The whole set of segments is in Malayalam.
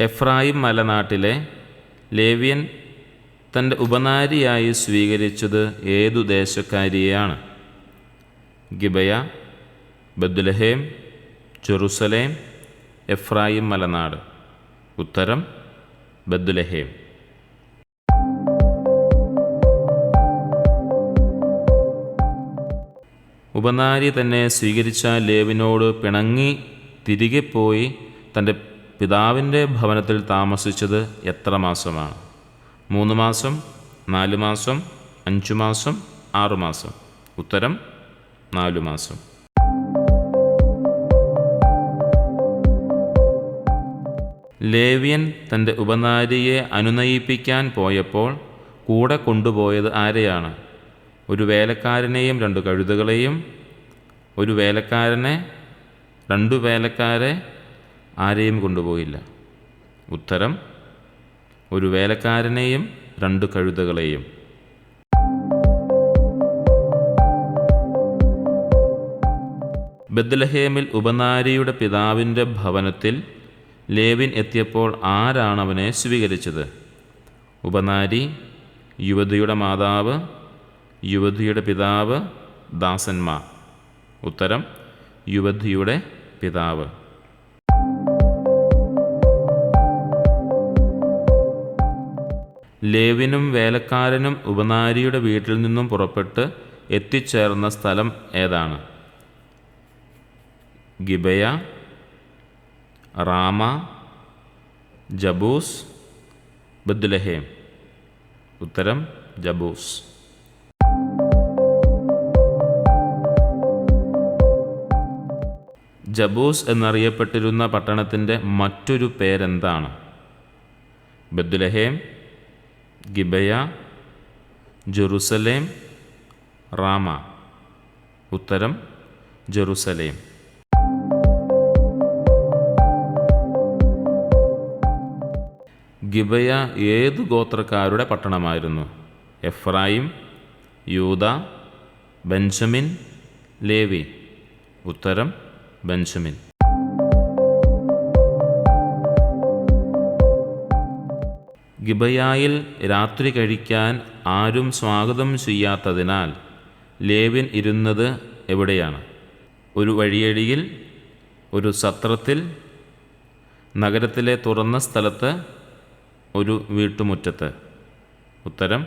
എഫ്രായിം മലനാട്ടിലെ ലേവ്യൻ തന്റെ ഉപനാരിയായി സ്വീകരിച്ചത് ഏതു ദേശക്കാരിയെയാണ്? ഗിബയ ബദുലഹേം ജെറുസലേം എഫ്രായിം മലനാട്. ഉത്തരം ബദുലഹേം. ഉപനാരി തന്നെ സ്വീകരിച്ച ലേവിനോട് പിണങ്ങി തിരികെ പോയി തന്റെ പിതാവിന്റെ ഭവനത്തിൽ താമസിച്ചത് എത്ര മാസമാണ്? മൂന്ന് മാസം നാല് മാസം അഞ്ചു മാസം ആറു മാസം. ഉത്തരം നാലു മാസം. ലേവ്യൻ തന്റെ ഉപനാരിയെ അനുനയിപ്പിക്കാൻ പോയപ്പോൾ കൂടെ കൊണ്ടുപോയത് ആരെയാണ്? ഒരു വേലക്കാരനെയും രണ്ട് കഴുതകളെയും ഒരു വേലക്കാരനെ രണ്ടു വേലക്കാരെ ആരെയും കൊണ്ടുപോയില്ല. ഉത്തരം ഒരു വേലക്കാരനെയും രണ്ട് കഴുതകളെയും. ബദ്ലഹേമിൽ ഉപനാരിയുടെ പിതാവിന്റെ ഭവനത്തിൽ ലേവിൻ എത്തിയപ്പോൾ ആരാണ് അവനെ സ്വീകരിച്ചത്? ഉപനാരി യുവതിയുടെ മാതാവ് യുവതിയുടെ പിതാവ് ദാസന്മാർ. ഉത്തരം യുവതിയുടെ പിതാവ്. ലേവിനും വേലക്കാരനും ഉപനാരിയുടെ വീട്ടിൽ നിന്നും പുറപ്പെട്ട് എത്തിച്ചേർന്ന സ്ഥലം ഏതാണ്? ഗിബയ റാമ ജബൂസ് ബദ്ലഹേം ഉത്തരം ജബൂസ്. ജബൂസ് എന്നറിയപ്പെട്ടിരുന്ന പട്ടണത്തിന്റെ മറ്റൊരു പേരെന്താണ്? Bethlehem Gibeah Jerusalem Ramah. ഉത്തരം ജെറുസലേം. ഗിബയ ഏത് ഗോത്രക്കാരുടെ പട്ടണമായിരുന്നു? എഫ്രായിം യൂത ബെഞ്ചമിൻ ലേവി. ഉത്തരം ബെഞ്ചമിൻ. ഗിബയായിൽ രാത്രി കഴിക്കാൻ ആരും സ്വാഗതം ചെയ്യാത്തതിനാൽ ലേവ്യൻ ഇരുന്നത് എവിടെയാണ്? ഒരു വഴിയടിയിൽ ഒരു സത്രത്തിൽ നഗരത്തിലെ തുറന്ന സ്ഥലത്ത് ഒരു വീട്ടുമുറ്റത്ത്. ഉത്തരം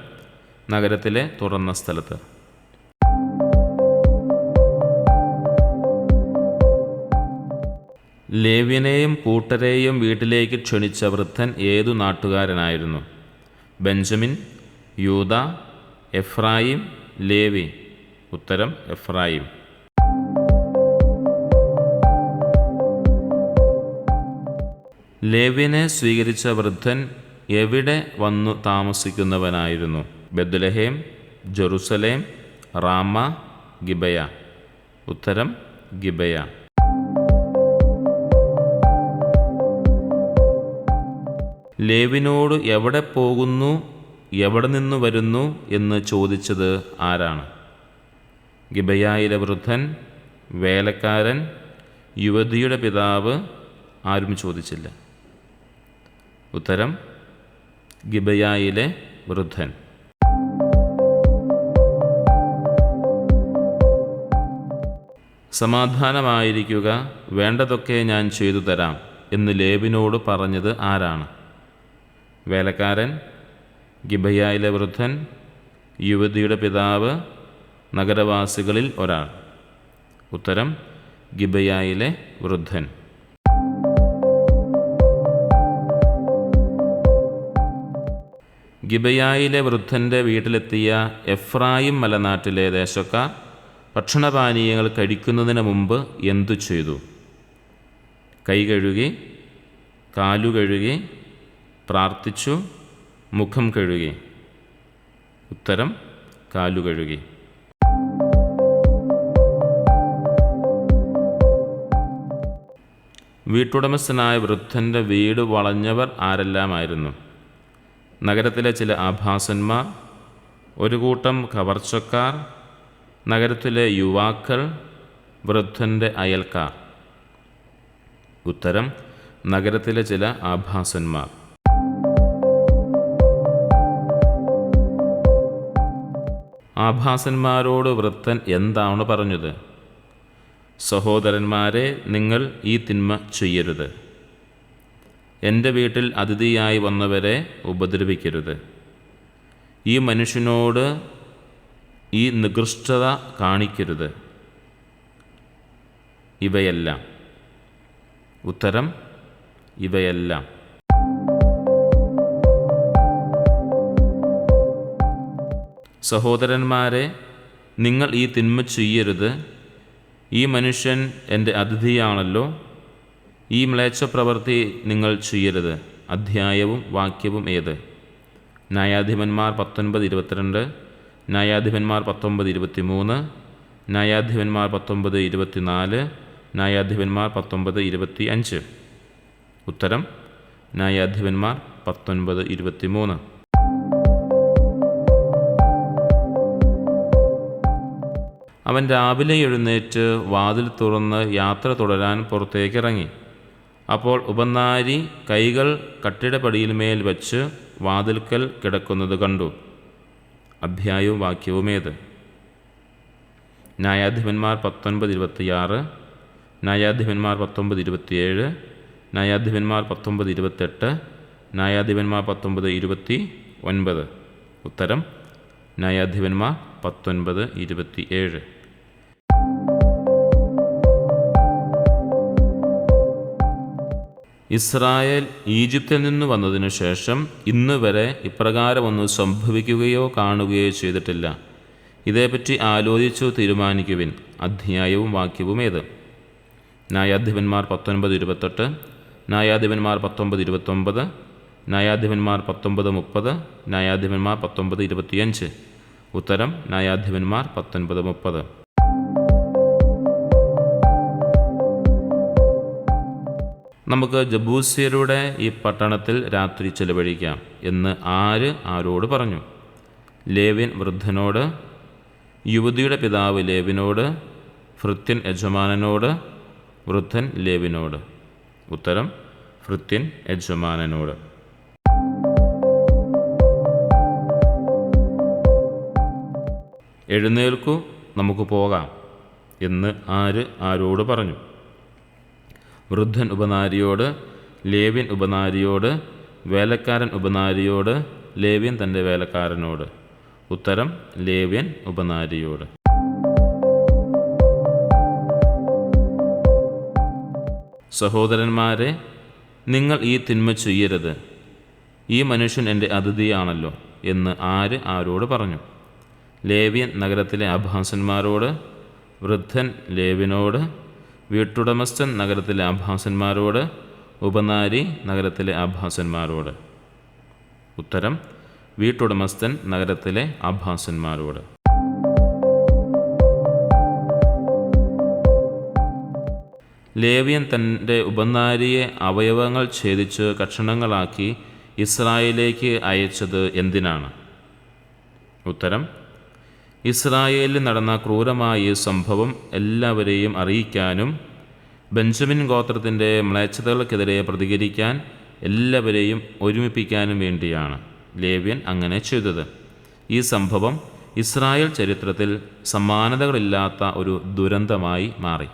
നഗരത്തിലെ തുറന്ന സ്ഥലത്ത്. ലേവ്യനെയും കൂട്ടരെയും വീട്ടിലേക്ക് ക്ഷണിച്ച വൃദ്ധൻ ഏതു നാട്ടുകാരനായിരുന്നു? ബെഞ്ചമിൻ യൂത എഫ്രായിം ലേവി. ഉത്തരം എഫ്രായിം. ലേവ്യനെ സ്വീകരിച്ച വൃദ്ധൻ എവിടെ വന്നു താമസിക്കുന്നവനായിരുന്നു? ബദുലഹേം ജെറുസലേം റാമ ഗിബയ. ഉത്തരം ഗിബയ. ലേവിനോട് എവിടെ പോകുന്നു എവിടെ നിന്ന് വരുന്നു എന്ന് ചോദിച്ചത് ആരാണ്? ഗിബയായിലെ വൃദ്ധൻ വേലക്കാരൻ യുവതിയുടെ പിതാവ് ആരും ചോദിച്ചില്ല. ഉത്തരം ഗിബയായിലെ വൃദ്ധൻ. സമാധാനമായിരിക്കുക വേണ്ടതൊക്കെ ഞാൻ ചെയ്തു തരാം എന്ന് ലേബിനോട് പറഞ്ഞത് ആരാണ്? വേലക്കാരൻ ഗിബയായിലെ വൃദ്ധൻ യുവതിയുടെ പിതാവ് നഗരവാസികളിൽ ഒരാൾ. ഉത്തരം ഗിബയായിലെ വൃദ്ധൻ. ഗിബയായിലെ വൃദ്ധന്റെ വീട്ടിലെത്തിയ എഫ്രായിം മലനാട്ടിലെ ദേശക്കാർ ഭക്ഷണപാനീയങ്ങൾ കഴിക്കുന്നതിന് മുമ്പ് എന്തു ചെയ്തു? കൈ കഴുകി കാലു കഴുകി പ്രാർത്ഥിച്ചു മുഖം കഴുകി. ഉത്തരം കാലു കഴുകി. വീട്ടുടമസ്ഥനായ വൃദ്ധന്റെ വീട് വളഞ്ഞവർ ആരെല്ലാമായിരുന്നു? നഗരത്തിലെ ചില ആഭാസന്മാർ ഒരു കൂട്ടം കവർച്ചക്കാർ നഗരത്തിലെ യുവാക്കൾ വൃദ്ധന്റെ അയൽക്കാർ. ഉത്തരം നഗരത്തിലെ ചില ആഭാസന്മാർ. ആഭാസന്മാരോട് വൃത്തൻ എന്താണ് പറഞ്ഞത്? സഹോദരന്മാരെ നിങ്ങൾ ഈ തിന്മ ചെയ്യരുത്. എന്റെ വീട്ടിൽ അതിഥിയായി വന്നവരെ ഉപദ്രവിക്കരുത്. ഈ മനുഷ്യനോട് ഈ നികൃഷ്ടത കാണിക്കരുത്. ഇവയെല്ലാം. ഉത്തരം ഇവയെല്ലാം. സഹോദരന്മാരെ നിങ്ങൾ ഈ തിന്മ ചെയ്യരുത്. ഈ മനുഷ്യൻ എന്റെ അതിഥിയാണല്ലോ. ഈ മ്ലേച്ഛ പ്രവൃത്തി നിങ്ങൾ ചെയ്യരുത്. അധ്യായവും വാക്യവും ഏത്? ന്യായാധിപന്മാർ പത്തൊൻപത് ഇരുപത്തിരണ്ട് ന്യായാധിപന്മാർ പത്തൊമ്പത് ഇരുപത്തി മൂന്ന് ന്യായാധിപന്മാർ പത്തൊമ്പത് ഇരുപത്തിനാല് ന്യായാധിപന്മാർ പത്തൊമ്പത് ഇരുപത്തി അഞ്ച് ഉത്തരം ന്യായാധിപന്മാർ പത്തൊൻപത് ഇരുപത്തി അവൻ രാവിലെ എഴുന്നേറ്റ് വാതിൽ തുറന്ന് യാത്ര തുടരാൻ പുറത്തേക്കിറങ്ങി. അപ്പോൾ ഉപനാരി കൈകൾ കട്ടിടപ്പടിയിന്മേൽ വച്ച് വാതിൽക്കൽ കിടക്കുന്നത് കണ്ടു. അധ്യായവും വാക്യവുമേത് ന്യായാധിപന്മാർ പത്തൊൻപത് ഇരുപത്തിയാറ് ന്യായാധിപന്മാർ പത്തൊമ്പത് ഇരുപത്തിയേഴ് ന്യായാധിപന്മാർ പത്തൊമ്പത് ഇരുപത്തെട്ട് ന്യായാധിപന്മാർ പത്തൊമ്പത് ഇരുപത്തി ഒൻപത്. ഉത്തരം ന്യായാധിപന്മാർ പത്തൊൻപത് ഇരുപത്തി ഏഴ് ഇസ്രായേൽ ഈജിപ്തിൽ നിന്ന് വന്നതിനു ശേഷം ഇന്ന് വരെ ഇപ്രകാരമൊന്നും സംഭവിക്കുകയോ കാണുകയോ ചെയ്തിട്ടില്ല. ഇതേപ്പറ്റി ആലോചിച്ചു തീരുമാനിക്കുവിൻ അധ്യായവും വാക്യവും ഏത്? ന്യായാധിപന്മാർ പത്തൊൻപത് ഇരുപത്തെട്ട് ന്യായാധിപന്മാർ പത്തൊമ്പത് ഇരുപത്തൊമ്പത് ന്യായാധിപന്മാർ പത്തൊമ്പത് മുപ്പത് ന്യായാധിപന്മാർ പത്തൊമ്പത് ഇരുപത്തിയഞ്ച്. ഉത്തരം ന്യായാധിപന്മാർ പത്തൊൻപത് മുപ്പത്. നമുക്ക് ജബൂസ്യരുടെ ഈ പട്ടണത്തിൽ രാത്രി ചെലവഴിക്കാം എന്ന് ആര് ആരോട് പറഞ്ഞു? ലേവിൻ വൃദ്ധനോട് യുവതിയുടെ പിതാവ് ലേവിനോട് ഭൃത്യൻ യജമാനനോട് വൃദ്ധൻ ലേവിനോട് ഉത്തരം ഭൃത്യൻ യജമാനനോട്. എഴുന്നേൽക്കൂ നമുക്ക് പോകാം എന്ന് ആര് ആരോട് പറഞ്ഞു. വൃദ്ധൻ ഉപനാരിയോട് ലേവ്യൻ ഉപനാരിയോട് വേലക്കാരൻ ഉപനാരിയോട് ലേവ്യൻ തന്റെ വേലക്കാരനോട്. ഉത്തരം ലേവ്യൻ ഉപനാരിയോട്. സഹോദരന്മാരെ നിങ്ങൾ ഈ തിന്മ ചെയ്യരുത്. ഈ മനുഷ്യൻ എന്റെ അതിഥിയാണല്ലോ എന്ന് ആര് ആരോട് പറഞ്ഞു? ലേവ്യൻ നഗരത്തിലെ അഭാസന്മാരോട് വൃദ്ധൻ ലേവിനോട് വീട്ടുടമസ്ഥൻ നഗരത്തിലെ അഭാസന്മാരോട് ഉപനാരി നഗരത്തിലെ അഭാസന്മാരോട് ഉത്തരം വീട്ടുടമസ്ഥൻ നഗരത്തിലെ അഭാസന്മാരോട് ലേവ്യൻ തന്റെ ഉപനാരിയെ അവയവങ്ങൾ ഛേദിച്ച് കഷണങ്ങളാക്കി ഇസ്രായേലിലേക്ക് അയച്ചത് എന്തിനാണ്? ഉത്തരം ഇസ്രായേലിൽ നടന്ന ക്രൂരമായ ഈ സംഭവം എല്ലാവരെയും അറിയിക്കാനും ബെഞ്ചമിൻ ഗോത്രത്തിന്റെ മ്ലേച്ഛതകൾക്കെതിരെ പ്രതികരിക്കാൻ എല്ലാവരെയും ഒരുമിപ്പിക്കാനും വേണ്ടിയാണ് ലേവ്യൻ അങ്ങനെ ചെയ്തത്. ഈ സംഭവം ഇസ്രായേൽ ചരിത്രത്തിൽ സമാനതകളില്ലാത്ത ഒരു ദുരന്തമായി മാറി.